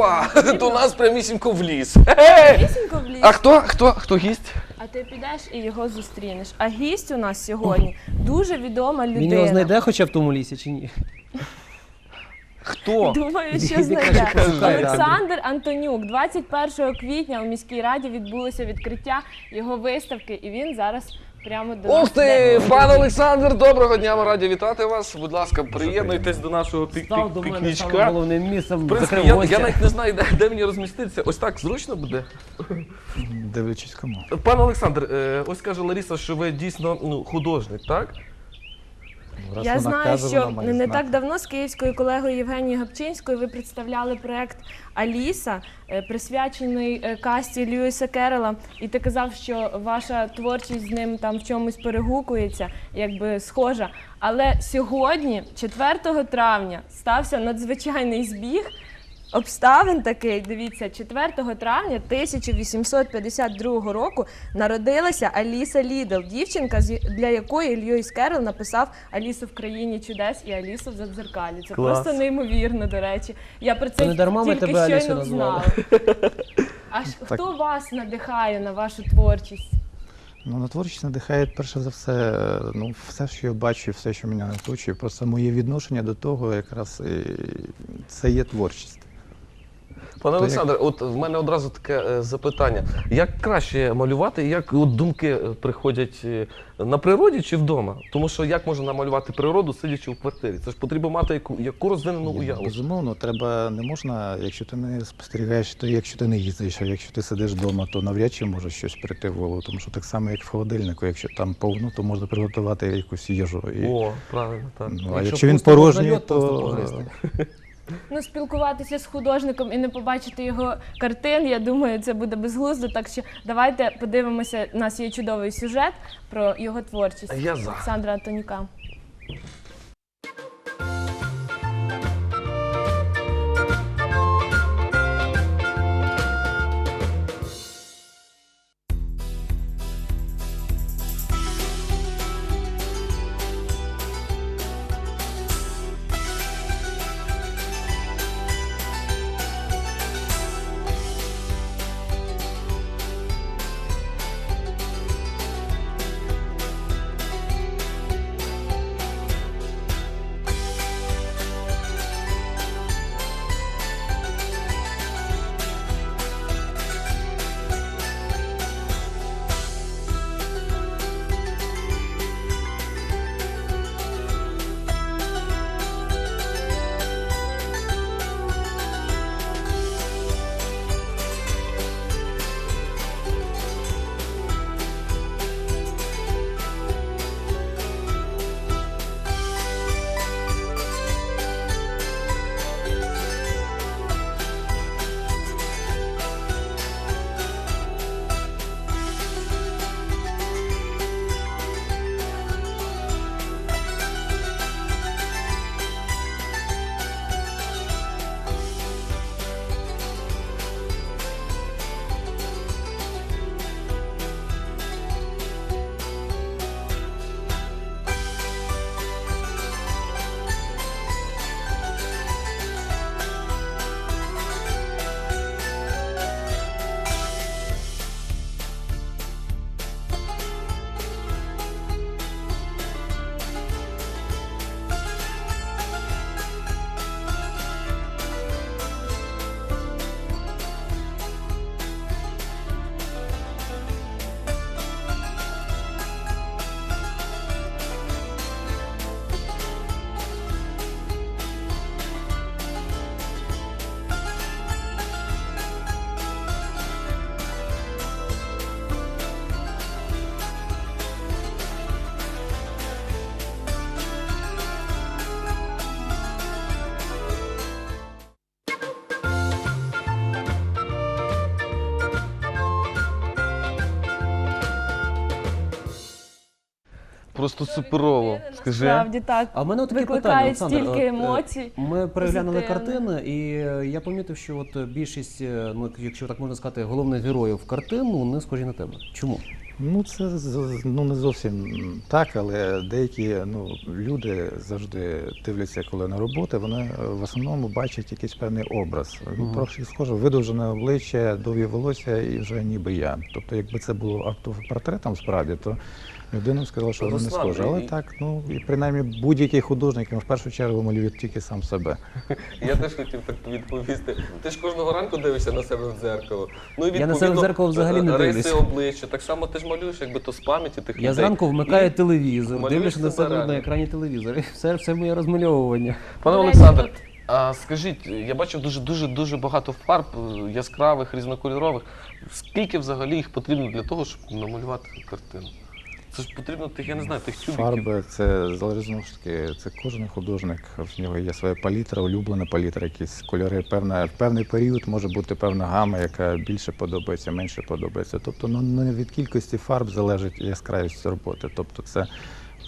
Опа! До нас прямісінько в ліс. Хе-хе! Вісінько в ліс, А хто? Хто? Хто гість? а ти підеш і його зустрінеш. А гість у нас сьогодні дуже відома Він його людина. знайде хоча в тому лісі чи ні? Хто? Думаю, що знайде. Олександр Антонюк. 21 квітня у міській раді відбулося відкриття його виставки, і він зараз прямо до нас Ух ти! йде. Пан Олександр, доброго дня! Ми раді вітати вас. Будь ласка, приєднуйтесь до нашого пік- Став до пік- мене самим пікнічка. головним місцем. В принципі, я, я навіть не знаю, де, де мені розміститися. Ось так зручно буде. Дивлячись кому. Пане Олександр, е, ось каже Лариса, що ви дійсно ну, художник, так? Раз Я знаю, що не знати. так давно з київською колегою Євгенією Гапчинською ви представляли проект Аліса, е, присвячений е, касті Льюіса Керрела. І ти казав, що ваша творчість з ним там в чомусь перегукується, якби схожа. Але сьогодні, 4 травня, стався надзвичайний збіг. Обставин такий, дивіться, 4 травня 1852 року народилася Аліса Лідл, дівчинка, з- для якої Льюіс Керрол написав Алісу в країні чудес і Алісу в задзеркалі. Це Клас. просто неймовірно, до речі. Я про це Та не дарма ми тільки тебе Алісою щойно назвали. знала. А ж хто вас надихає на вашу творчість? Ну, на творчість надихає перше за все, е, ну, все, що я бачу, все, що мене оточує, просто моє відношення до того, якраз і це є творчість. Пане То Олександр, от в мене одразу таке е, запитання. Як краще малювати, як от думки е, приходять е, на природі чи вдома? Тому що як можна намалювати природу, сидячи в квартирі? Це ж потрібно мати яку, яку розвинену уяву. Безумовно, треба не можна, якщо ти не спостерігаєш, то якщо ти не їздиш, а якщо ти сидиш вдома, то навряд чи може щось прийти в голову. Тому що так само, як в холодильнику, якщо там повно, то можна приготувати якусь їжу. І, О, правильно, так. ну, а Якщо якщо він порожній, то. Ну, спілкуватися з художником і не побачити його картин, я думаю, це буде безглуздо. Так що давайте подивимося. У нас є чудовий сюжет про його творчість. Я за. Олександра Антонюка. Просто суперово. Скажи. Справді так. А в мене таке питання, Олександр. стільки От, е, емоцій. Ми переглянули позитивних. картини, і е, я помітив, що от е, більшість, е, ну якщо так можна сказати, головних героїв картин, вони схожі на тебе. Чому? Ну, це з- ну, не зовсім так, але деякі ну, люди завжди дивляться, коли на роботи, вони е, в основному бачать якийсь певний образ. Мгм. трохи схоже, видовжене обличчя, довгі волосся і вже ніби я. Тобто, якби це було автопортретом справді, то людина сказала, що воно не схоже. Але так, ну і принаймні будь-який художник він в першу чергу малює тільки сам себе. Я теж хотів так відповісти. Ти ж кожного ранку дивишся на себе в дзеркало. Ну і Я на себе в дзеркало взагалі не риси обличчя. Так само ти ж малюєш, якби то з пам'яті тих Я людей. зранку вмикаю І- телевізор, малюєш дивлюся на себе себе реально. на екрані телевізора. І все, все моє розмальовування. Пане До речі, Олександр, от- а скажіть, я бачив дуже дуже дуже багато фарб е, яскравих, різнокольорових. Скільки взагалі їх потрібно для того, щоб намалювати картину? Це ж потрібно тих, я не знаю, тих тюбиків. Фарби це залежить знову ж таки. Це кожен художник. В нього є своя палітра, улюблена палітра, якісь кольори. Певна в певний період може бути певна гама, яка більше подобається, менше подобається. Тобто, ну не від кількості фарб залежить яскравість роботи. Тобто, це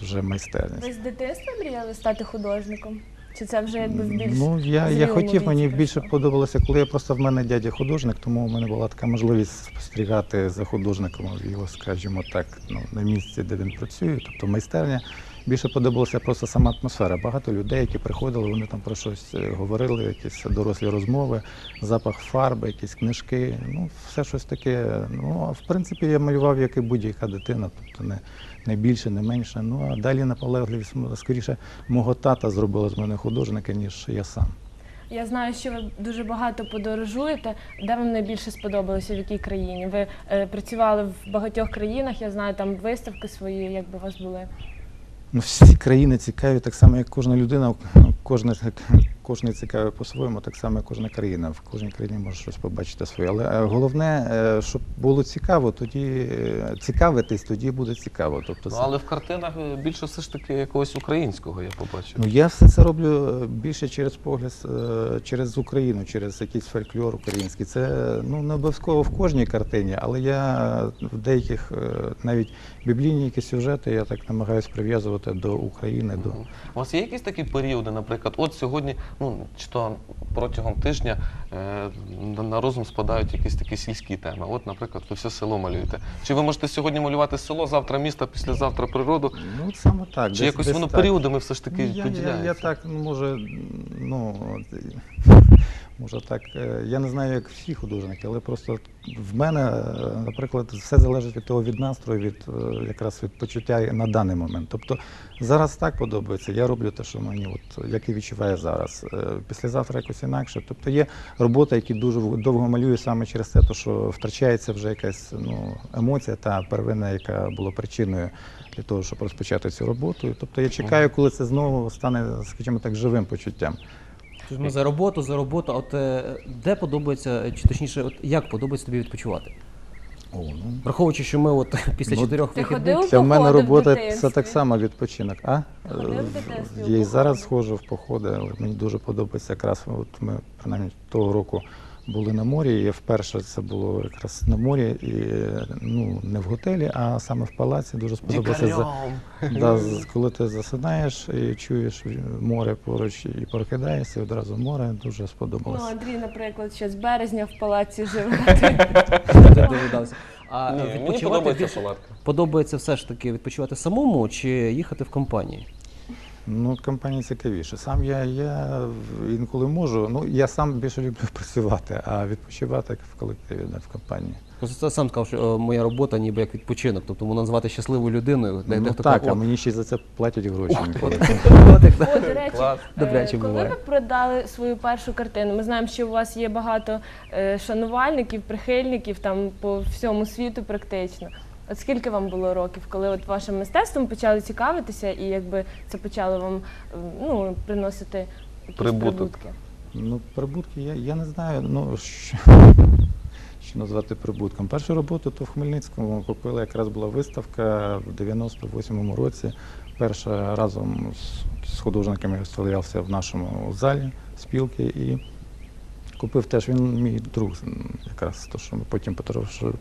вже майстерність. Ви з дитинства мріяли стати художником? Чи це вже якби в більш Ну я, я зрілому хотів, мені віці більше прийшло? подобалося, коли я просто в мене дядя художник, тому в мене була така можливість спостерігати за художником його, скажімо так, ну на місці, де він працює, тобто майстерня. Більше подобалася просто сама атмосфера. Багато людей, які приходили, вони там про щось е, говорили, якісь дорослі розмови, запах фарби, якісь книжки. Ну, все щось таке. Ну, а в принципі, я малював, як і будь-яка дитина, тобто не, не більше, не менше. Ну а далі наполегливість скоріше мого тата зробила з мене художника, ніж я сам. Я знаю, що ви дуже багато подорожуєте. Де вам найбільше сподобалося, в якій країні? Ви е, працювали в багатьох країнах, я знаю, там виставки свої, якби у вас були. Ну, всі країни цікаві, так само, як кожна людина, кожна, кожен цікавий по-своєму, так само, кожна країна. В кожній країні може щось побачити своє. Але е, головне, е, щоб було цікаво, тоді е, цікавитись, тоді буде цікаво. Тобто, Ну, це- але в картинах більше все ж таки якогось українського я побачив. Ну, я все це роблю більше через погляд, через Україну, через якийсь фольклор український. Це ну, не обов'язково в кожній картині, але я в деяких навіть біблійні якісь сюжети я так намагаюся прив'язувати до України. До... У вас є якісь такі періоди, наприклад, от сьогодні, ну чи то протягом тижня е, на- розум спадають якісь такі сільські теми. От, наприклад, ви все село малюєте. Чи ви можете сьогодні малювати село, завтра місто, післязавтра природу? Ну, саме так. Чи десь- якось десь воно так. періодами все ж таки Ну, я, я, поділяється? я так, ну, може, ну, от, може так, е, я не знаю, як всі художники, але просто в мене, е, наприклад, все залежить від того, від настрою, від е, якраз від почуття на даний момент. Тобто зараз так подобається, я роблю те, що мені, от, як і відчуваю зараз. Післязавтра якось інакше. Тобто є робота, які дуже довго малюю саме через те, що втрачається вже якась ну, емоція та первинна, яка була причиною для того, щоб розпочати цю роботу. Тобто я чекаю, коли це знову стане, скажімо так, живим почуттям. Ми за роботу, за роботу. От е, де подобається, чи точніше, от як подобається тобі відпочивати? О, ну. Враховуючи, що ми от після Ну, чотирьох Ти вихідних. ходив? в мене робота це так само відпочинок. А? Ходив в дитинстві у Я і зараз схожу ходжу в походи, але мені дуже подобається якраз. От ми принаймні того року були на морі. І вперше це було якраз на морі, і ну не в готелі, а саме в палаці. Дуже сподобалося за да, коли ти засинаєш і чуєш море поруч і прокидаєшся, і одразу море дуже Ну, сподобалося. Андрій, наприклад, ще з березня в палаці живе. А Ні, мені відпочивати подобається більше палатка. подобається все ж таки відпочивати самому чи їхати в компанії? Ну, компанія цікавіше. Сам я, я інколи можу. Ну, я сам більше люблю працювати, а відпочивати в колективі, не в компанії. Просто це сам сказав, що е, моя робота ніби як відпочинок, тобто можна назвати щасливою людиною. Де, ну, дехто так, а мені ще й за це платять гроші. от. О, до речі, Клас. е, Добряче коли буває. ви продали свою першу картину, ми знаємо, що у вас є багато е, шанувальників, прихильників там по всьому світу практично. От скільки вам було років, коли от вашим мистецтвом почали цікавитися і якби це почало вам ну, приносити якісь Прибуток. прибутки? Ну, прибутки, я, я не знаю, ну, що, що назвати прибутком. Першу роботу то в Хмельницькому купили, якраз була виставка в 98-му році. Перша разом з, з художниками я стоявся в нашому залі спілки і купив теж він мій друг, якраз то, що ми потім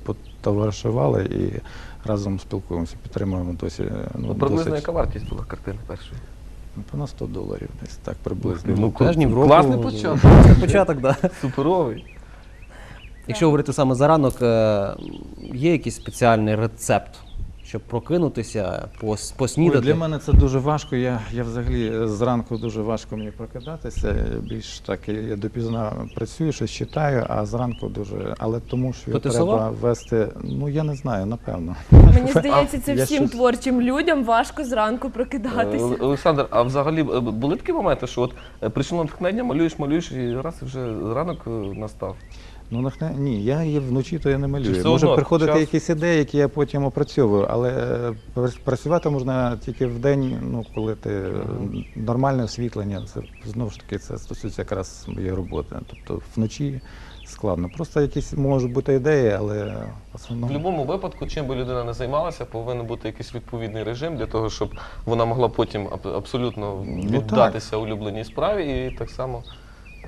потоваришували і разом спілкуємося, підтримуємо досі. Ну, Ну, приблизно досить, яка вартість була картини першої? ну, понад 100 доларів десь так приблизно. Ну, Тижнів року. класний початок. Початок, так. Да. Суперовий. Якщо говорити саме за ранок, е, є якийсь спеціальний рецепт, щоб прокинутися, пос- Ой, для мене це дуже важко. Я, я взагалі е, зранку дуже важко мені прокидатися. Більш так я допізна працюю, щось читаю, а зранку дуже. Але тому що То треба сова? вести. Ну я не знаю, напевно. Мені здається, це Я всім щось- творчим людям важко зранку Е, прокидатися. Олександр, а взагалі е, були такі моменти, що от е, прийшло натхнення, малюєш, малюєш, і раз і вже ранок е, настав. Ну нахне ні, я її вночі то я не Чи малюю. все Може одно приходити час? якісь ідеї, які я потім опрацьовую, але е, працювати можна тільки в день, ну коли ти е, нормальне освітлення. Це знову ж таки це стосується якраз моєї роботи. Тобто вночі складно. Просто якісь можуть бути ідеї, але в В основному. будь-якому випадку, чим би людина не займалася, повинен бути якийсь відповідний режим для того, щоб вона могла потім аб- абсолютно Ну, віддатися улюбленій справі і так само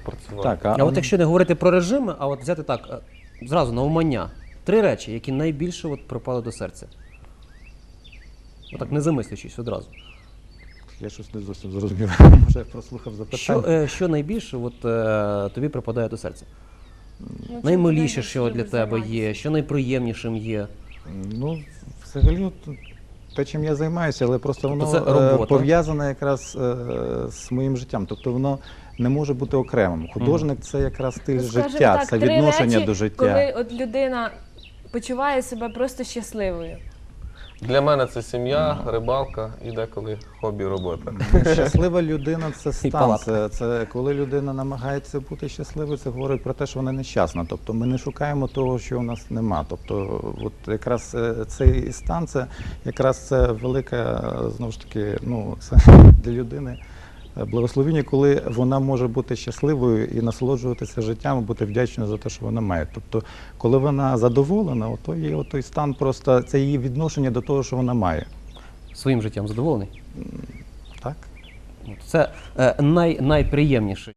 працювати. Так, А от якщо не говорити про режими, а от взяти так, е, зразу на умання. Три речі, які найбільше от припали до серця. Отак не замислюючись одразу. я щось не зовсім зрозумів. Може, я прослухав запитання. Що, е, що найбільше от, е, тобі припадає до серця? Ну, чим Наймиліше, ти що для любиш тебе є, займатися? що найприємнішим є. Ну, взагалі, те, чим я займаюся, але просто воно Тобто це е, робота? пов'язане якраз е, з моїм життям. Тобто воно не може бути окремим. Художник це якраз стиль Ну, скажімо життя, так, це три відношення речі, до життя. Коли от людина почуває себе просто щасливою. Для мене це сім'я, рибалка і деколи хобі робота. Щаслива людина це стан. Це, це коли людина намагається бути щасливою, це говорить про те, що вона нещасна. Тобто ми не шукаємо того, що у нас нема. Тобто, от якраз е, цей стан, це якраз це велика знову ж таки, ну це для людини. Благословіння, коли вона може бути щасливою і насолоджуватися життям, бути вдячною за те, що вона має. Тобто, коли вона задоволена, ото є той стан, просто це її відношення до того, що вона має. Своїм життям задоволений? Так? Це е, най, найприємніше.